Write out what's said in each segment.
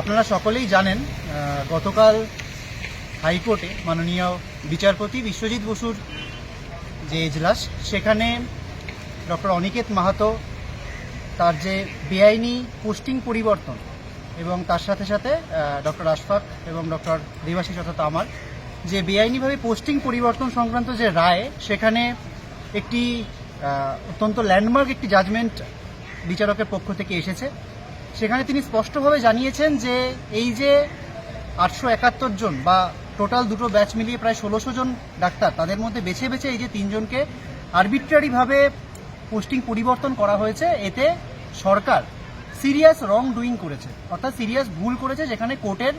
আপনারা সকলেই জানেন গতকাল হাইকোর্টে মাননীয় বিচারপতি বিশ্বজিৎ বসুর যে এজলাস, সেখানে ডক্টর অনিকেত মাহাতো তার যে বেআইনি পোস্টিং পরিবর্তন এবং তার সাথে সাথে ডক্টর আশফাক এবং ডক্টর দেবাশিস অর্থাৎ আমার, যে বেআইনিভাবে পোস্টিং পরিবর্তন সংক্রান্ত যে রায়, সেখানে একটি অত্যন্ত ল্যান্ডমার্ক একটি জাজমেন্ট বিচারকের পক্ষ থেকে এসেছে। সেখানে তিনি স্পষ্টভাবে জানিয়েছেন যে এই যে আটশো একাত্তর জন বা টোটাল দুটো ব্যাচ মিলিয়ে প্রায় ষোলোশো জন ডাক্তার, তাদের মধ্যে বেছে বেছে এই যে তিনজনকে আরবিট্রারিভাবে পোস্টিং পরিবর্তন করা হয়েছে। এতে সরকার সিরিয়াস রং ডুইং করেছে। অর্থাৎ সিরিয়াস ভুল করেছে, যেখানে কোর্টের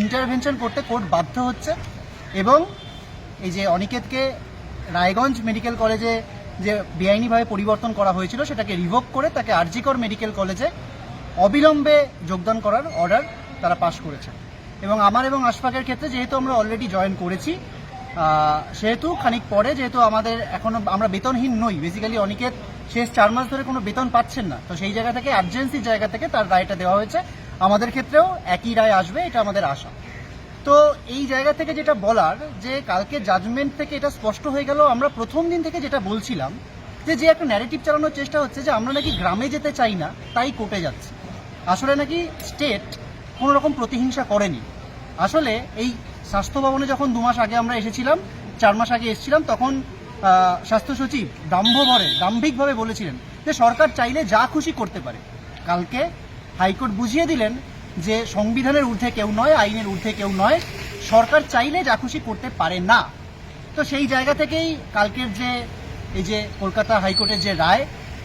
ইন্টারভেনশন করতে কোর্ট বাধ্য হচ্ছে এবং এই যে অনিকেতকে রায়গঞ্জ মেডিকেল কলেজে যে বেআইনিভাবে পরিবর্তন করা হয়েছিল, সেটাকে রিভোক করে তাকে আরজিকর মেডিকেল কলেজে অবিলম্বে যোগদান করার অর্ডার তারা পাশ করেছে এবং আমার এবং আশফাকের ক্ষেত্রে যেহেতু আমরা অলরেডি জয়েন করেছি সেহেতু খানিক পরে যেহেতু আমাদের এখনও আমরা বেতনহীন নই বেসিক্যালি অনেকের শেষ চার মাস ধরে কোনো বেতন পাচ্ছেন না। তো সেই জায়গা থেকে আর্জেন্সির জায়গা থেকে তার রায়টা দেওয়া হয়েছে। আমাদের ক্ষেত্রেও একই রায় আসবে, এটা আমাদের আশা। তো এই জায়গা থেকে যেটা বলার, যে কালকে জাজমেন্ট থেকে এটা স্পষ্ট হয়ে গেল, আমরা প্রথম দিন থেকে যেটা বলছিলাম, যে যে একটা ন্যারেটিভ চালানোর চেষ্টা হচ্ছে যে আমরা নাকি গ্রামে যেতে চাই না, তাই কোর্টে যাচ্ছি। আসলে নাকি স্টেট কোনো রকম প্রতিহিংসা করেনি। আসলে এই স্বাস্থ্য ভবনে যখন দু মাস আগে আমরা এসেছিলাম, চার মাস আগে এসেছিলাম, তখন স্বাস্থ্য সচিব দাম্ভভরে, দাম্ভিকভাবে বলেছিলেন যে সরকার চাইলে যা খুশি করতে পারে। কালকে হাইকোর্ট বুঝিয়ে দিলেন যে সংবিধানের ঊর্ধ্বে কেউ নয়, আইনের ঊর্ধ্বে কেউ নয়, সরকার চাইলে যা খুশি করতে পারে না। তো সেই জায়গা থেকেই কালকের যে, এই যে কলকাতা হাইকোর্টের যে রায়,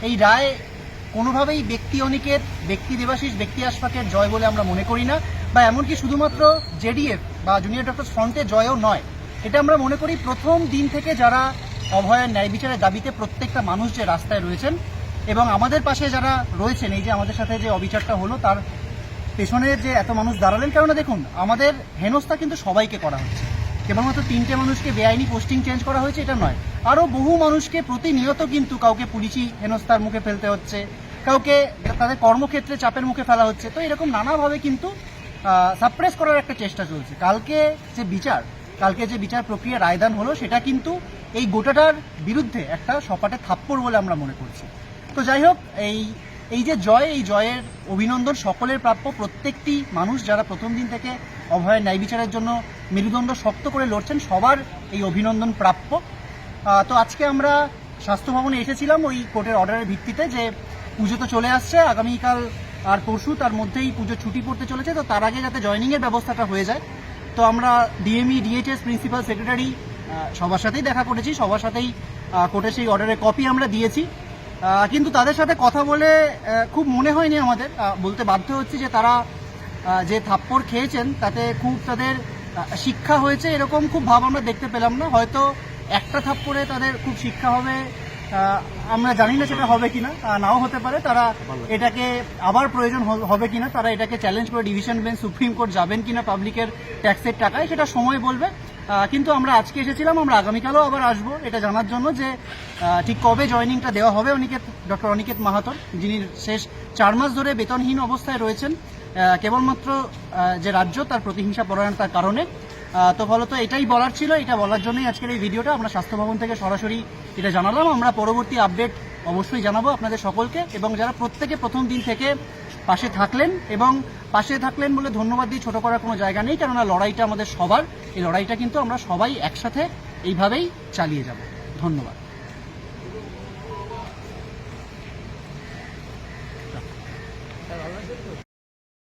এই রায় কোনোভাবেই ব্যক্তি অনিকের ব্যক্তি দেবাশিস, ব্যক্তি আশফাকের জয় বলে আমরা মনে করি না, বা এমনকি শুধুমাত্র জেডিএফ বা জুনিয়র ডক্টর ফ্রন্টের জয়ও নয়। এটা আমরা মনে করি প্রথম দিন থেকে যারা অভয়ের ন্যায় বিচারের দাবিতে প্রত্যেকটা মানুষ যে রাস্তায় রয়েছেন, এবং আমাদের পাশে যারা রয়েছেন, এই যে আমাদের সাথে যে অবিচারটা হলো, তার পেছনের যে এত মানুষ দাঁড়ালেন, কেননা দেখুন, আমাদের হেনস্থা কিন্তু সবাইকে করা হচ্ছে। কেবলমাত্র তিনটে মানুষকে বেআইনি পোস্টিং চেঞ্জ করা হয়েছে, এটা নয়। আরও বহু মানুষকে প্রতিনিয়ত কিন্তু কাউকে পুলিশি হেনস্থার মুখে ফেলতে হচ্ছে কাউকে তাদের কর্মক্ষেত্রে চাপের মুখে ফেলা হচ্ছে। তো এরকম নানাভাবে কিন্তু সাপ্রেস করার একটা চেষ্টা চলছে। কালকে যে বিচার, কালকে যে বিচার প্রক্রিয়া রায়দান হলো, সেটা কিন্তু এই গোটাটার বিরুদ্ধে একটা সপাটে থাপ্পড় বলে আমরা মনে করছি। তো যাই হোক, এই এই যে জয়, এই জয়ের অভিনন্দন সকলের প্রাপ্য। প্রত্যেকটি মানুষ যারা প্রথম দিন থেকে অভয়ের ন্যায় বিচারের জন্য মেরুদণ্ড শক্ত করে লড়ছেন, সবার এই অভিনন্দন প্রাপ্য। তো আজকে আমরা স্বাস্থ্য ভবনে এসেছিলাম ওই কোর্টের অর্ডারের ভিত্তিতে যে পুজো তো চলে আসছে আগামীকাল আর পরশু তার মধ্যেই পুজো ছুটি পড়তে চলেছে তো তার আগে যাতে জয়নিংয়ের ব্যবস্থাটা হয়ে যায়। তো আমরা ডিএমই ডিএইচএস প্রিন্সিপাল সেক্রেটারি সবার সাথেই দেখা করেছি সবার সাথেই আহ, কোর্টের সেই অর্ডারের কপি আমরা দিয়েছি। কিন্তু তাদের সাথে কথা বলে খুব মনে হয়নি আমাদের বলতে বাধ্য হচ্ছি যে তারা যে থাপ্পড় খেয়েছেন তাতে খুব তাদের শিক্ষা হয়েছে এরকম খুব ভাব আমরা দেখতে পেলাম না। হয়তো একটা থাপ্পড়ে তাদের খুব শিক্ষা হবে আমরা জানি না সেটা হবে কিনা নাও হতে পারে। তারা এটাকে আবার প্রয়োজন হবে কিনা, তারা এটাকে চ্যালেঞ্জ করে ডিভিশন বেঞ্চ সুপ্রিম কোর্ট যাবেন কিনা পাবলিকের ট্যাক্সের টাকায়, সেটা সময় বলবে। কিন্তু আমরা আজকে এসেছিলাম, আমরা আগামীকালও আবার আসব। এটা জানার জন্য যে ঠিক কবে জয়নিংটা দেওয়া হবে, অনিকেত ডক্টর অনিকেত মাহাতর, যিনি শেষ চার মাস ধরে বেতনহীন অবস্থায় রয়েছেন। কেবলমাত্র যে রাজ্য, তার প্রতিহিংসা পরায়ণতার কারণে। তো ফলত এটাই বলার ছিল, এটা বলার জন্যই আজকের এই ভিডিওটা। আমরা স্বাস্থ্য ভবন থেকে সরাসরি এটা জানালাম। আমরা পরবর্তী আপডেট অবশ্যই জানাব আপনাদের সকলকে। এবং যারা প্রত্যেকে প্রথম দিন থেকে পাশে থাকলেন এবং পাশে থাকলেন বলে ধন্যবাদ দিয়ে ছোট করার কোনো জায়গা নেই, কেননা লড়াইটা আমাদের সবার। এই লড়াইটা কিন্তু আমরা সবাই একসাথে এইভাবেই চালিয়ে যাব। ধন্যবাদ।